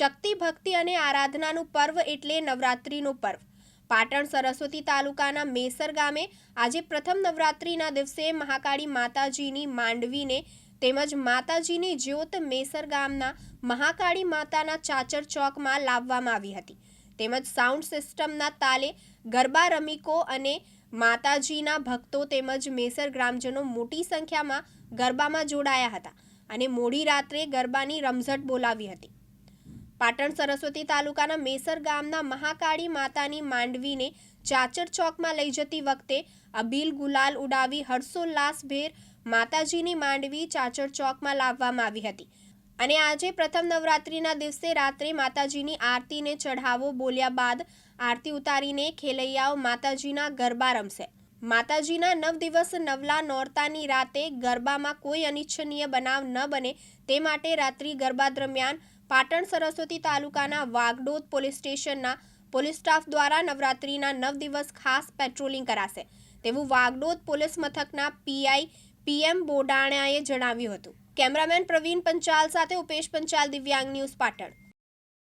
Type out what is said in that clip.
શક્તિ, ભક્તિ અને આરાધનાનું પર્વ એટલે નવરાત્રિનો પર્વ. પાટણ સરસ્વતી તાલુકાના મેસર ગામે આજે પ્રથમ નવરાત્રિના દિવસે મહાકાળી માતાજીની માંડવીને તેમજ માતાજીની જ્યોત મેસર ગામના મહાકાળી માતાના ચાચર ચોકમાં લાવવામાં આવી હતી. તેમજ સાઉન્ડ સિસ્ટમના તાલે ગરબા રમિકો અને માતાજીના ભક્તો તેમજ મેસર ગ્રામજનો મોટી સંખ્યામાં ગરબામાં જોડાયા હતા અને મોડી રાત્રે ગરબાની રમઝટ બોલાવી હતી. પાટણ સરસ્વતી તાલુકાના મેસર ગામના મહાકાળી માતાની માંડવીને ચાચર ચોકમાં લઈ જતી વખતે અબીલ ગુલાલ ઉડાવી હર્ષોલ્લાસભેર માતાજીની માંડવી ચાચર ચોકમાં લાવવામાં આવી હતી. અને આજે પ્રથમ નવરાત્રિના દિવસે રાત્રે માતાજીની આરતીને ચઢાવો બોલ્યા બાદ આરતી ઉતારીને ખેલૈયાઓ માતાજીના ગરબા રમશે. માતાજીના નવ દિવસ નવલા નોરતાની રાતે ગરબામાં કોઈ અનિચ્છનીય બનાવ ન બને તે માટે રાત્રિ ગરબા દરમિયાન પાટણ સરસ્વતી તાલુકાના વાગડોદ પોલીસ સ્ટેશનના પોલીસ સ્ટાફ દ્વારા નવરાત્રિના નવ દિવસ ખાસ પેટ્રોલિંગ કરાશે તેવું વાગડોદ પોલીસ મથકના પીઆઈ પીએમ બોડાણાએ જણાવ્યું હતું. કેમેરામેન પ્રવીણ પંચાલ સાથે ઉપેશ પંચાલ, દિવ્યાંગ ન્યૂઝ પાટણ.